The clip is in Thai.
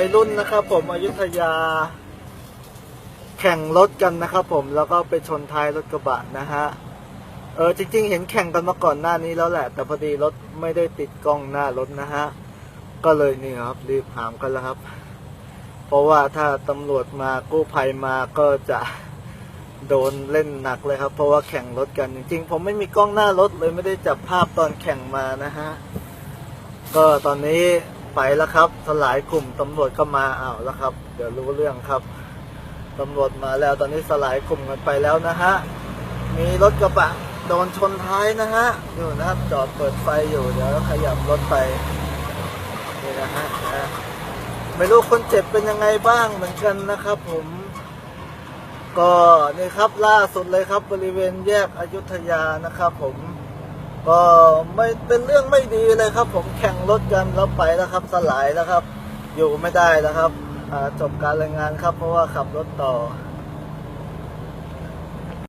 วัยรุ่นนะครับ ผมอยุธยา แข่งรถกันนะครับ ผมแล้วก็ไปชนท้ายรถกระบะนะฮะเออจริงๆ เห็นแข่งกันมาก่อนหน้านี้แล้วแหละ แต่พอดีรถไม่ได้ติดกล้องหน้ารถนะฮะก็เลยนี่ครับ รีบหามกันแล้วครับ เพราะว่าถ้าตำรวจมากู้ภัยมาก็จะโดนเล่นหนักเลยครับ เพราะว่าแข่งรถกันจริงๆ ผมไม่มีกล้องหน้ารถเลยไม่ได้จับภาพตอนแข่งมานะฮะก็ตอนนี้ ไปแล้วครับ สลายกลุ่มตำรวจก็มาอ้าวแล้วครับ เดี๋ยวรู้เรื่องครับตำรวจมาแล้วตอนนี้สลายกลุ่มกันไปแล้วนะฮะ มีรถกระบะโดนชนท้ายนะฮะอยู่นะครับจอดเปิดไฟอยู่เดี๋ยวขยับรถไปนี่นะฮะไม่รู้คนเจ็บเป็นยังไงบ้างเหมือนกันนะครับผม ก็นี่ครับล่าสุดเลยครับบริเวณแยกอยุธยานะครับผม ก็ไม่เป็นเรื่องไม่ดีเลยครับ ผมแข่งรถกันแล้วไปแล้วครับ สลายแล้วครับ อยู่ไม่ได้แล้วครับจบการรายงานครับ เพราะว่าขับรถต่อ